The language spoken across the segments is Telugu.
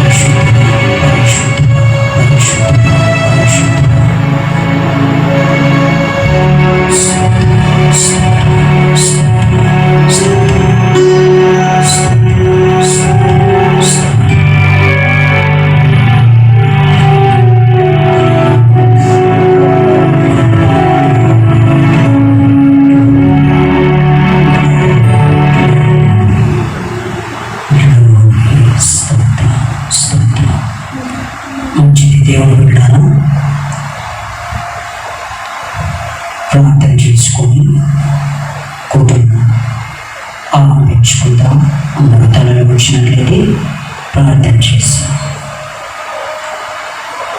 mas Senhor, Senhor, Senhor.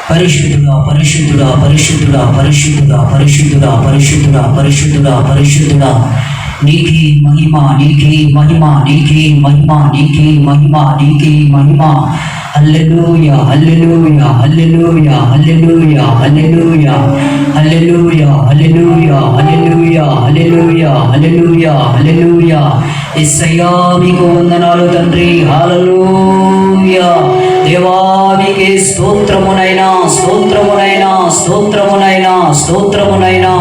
పరిశుద్ధుడా పరిశుద్ధుడా పరిశుద్ధుడా పరిశుద్ధుడా పరిశుద్ధుడా పరిశుద్ధుడా పరిశుద్ధుడా పరిశుద్ధుడా. నీకే మహిమ నీకే మహిమ నీకే మహిమ నీకే మహిమ నీకే మహిమ. హల్లెలూయా హల్లెలూయా హల్లెలూయా హల్లెలూయా హల్లెలూయా. హల్లెలూయా హల్లెలూయా హల్లెలూయా హల్లెలూయా హల్లెలూయా ఎస్ యేసయ్యా మీకు వందనాలు తండ్రి. హల్లెలూయా. దేవానికి స్తోత్రమునైనా స్తోత్రమునైనా స్తోత్రమునైనా స్తోత్రమునైనా.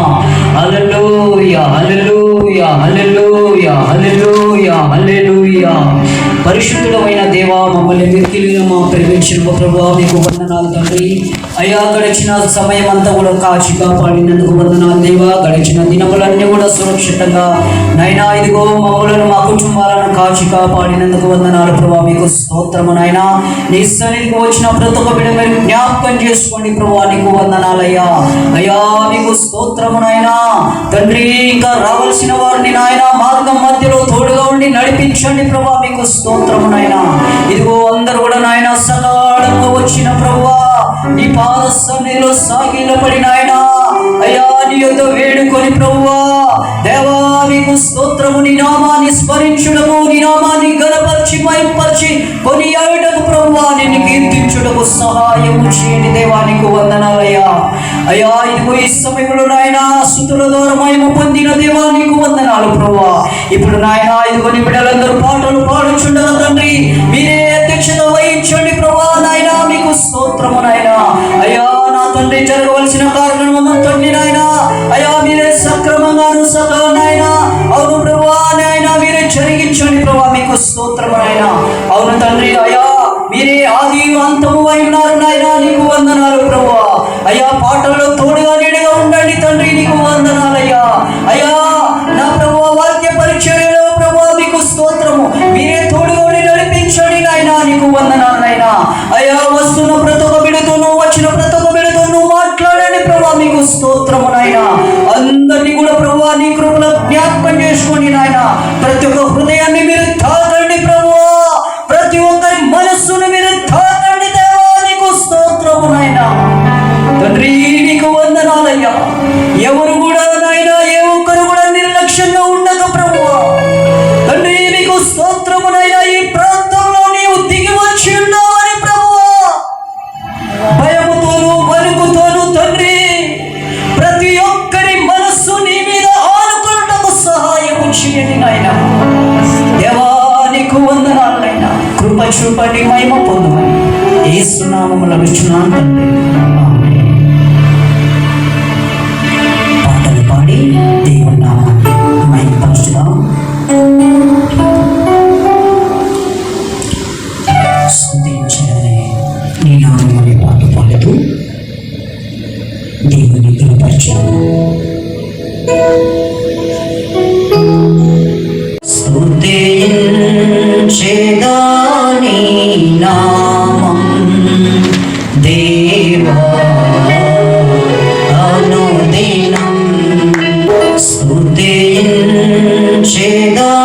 హల్లెలూయా హల్లెలూయా హల్లెలూయా హల్లెలూయా హల్లెలూయా. పరిశుద్ధుడమైన దేవా మమ్మల్ని మిక్కిలిగా మా ప్రేమించిన ప్రభావ మీకు వందనాలు తండ్రి. అయ్యా గడిచిన సమయం అంతా కూడా కాచి కాపాడినందుకు వందనాలు దేవా. గడిచిన దినములన్నీ కూడా సురక్షితంగా. నైనా ఇదిగో మమ్మలను మా కుటుంబాలను కాచి కాపాడినందుకు వందనాలు ప్రభావ మీకు స్తోత్రము నాయనా. నీ సన్నిధికి వచ్చిన ప్రతి ఒక్క బిడ్డ మీరు జ్ఞాపకం చేసుకోండి ప్రభావ నీకు వందనాలయ్యా. అయ్యా నీకు స్తోత్రము నాయనా. తండ్రి ఇంకా రావాల్సిన వారిని నాయన మార్గం మధ్యలో తోడుగా ఉండి నడిపించండి ప్రభా. మీకు స్తోత్రము నాయనా. ఇదిగో అందరు కూడా నాయన సకాలంగా వచ్చిన ప్రభువా నీ పాద సన్నిధిలో సాగిలపడి నాయన. అయ్యా నీ యొక్క వేడుకొని ప్రభువా దేవా నీకు స్తోత్రము నీ నామాన్ని స్మరించుడము నీ నామాన్ని గలపరిచి మైపరిచి కొని ఆయుటకు ప్రభువా నిన్ను కీర్తించుటకు సహాయము చేయండి దేవా నీకు వందనాలయ్యా. అయ్యా ఇదిగో ఈ సమయంలో నాయన సుతుల ద్వారా మహిమ పొందిన దేవా నీకు వందనాలు ప్రభువా. ఇప్పుడు నాయన ఇదిగో నీ బిడ్డలందరూ పాటలు పాడుచుండగా తండ్రి మీరే అధ్యక్షత వహించండి ప్రభు స్తోత్రము నాయన అయ్యా నా తండ్రి జరగవలసిన కారణం తండ్రి నాయన. అయ్యా మీరే సక్రమంగా సగా నాయన. అవును ప్రభా నాయన మీరే జరిగించండి ప్రభా మీకు స్తోత్రము నాయన అవును తండ్రి అయ్యా మీరే ఆది అంతము అయి ఉన్నారు నాయన నీకు వందనాలు ప్రభా. అయ్యా పాటల్లో స్తోత్రము నాయన అందరినీ కూడా ప్రభు నీ కృపలో జ్ఞాపకం చేసుకోండి నాయన ప్రతి ఒక్క హృదయాన్ని మీరు సంతోషం పడి మహిమ పొందుము ఏ సునామములు అడుచున్నాను తండ్రి. పాటలు పాడి దేవుని నామాన్ని మహిమపరుచుదాం. స్థుతించడమే నీ నామని মুছে দাও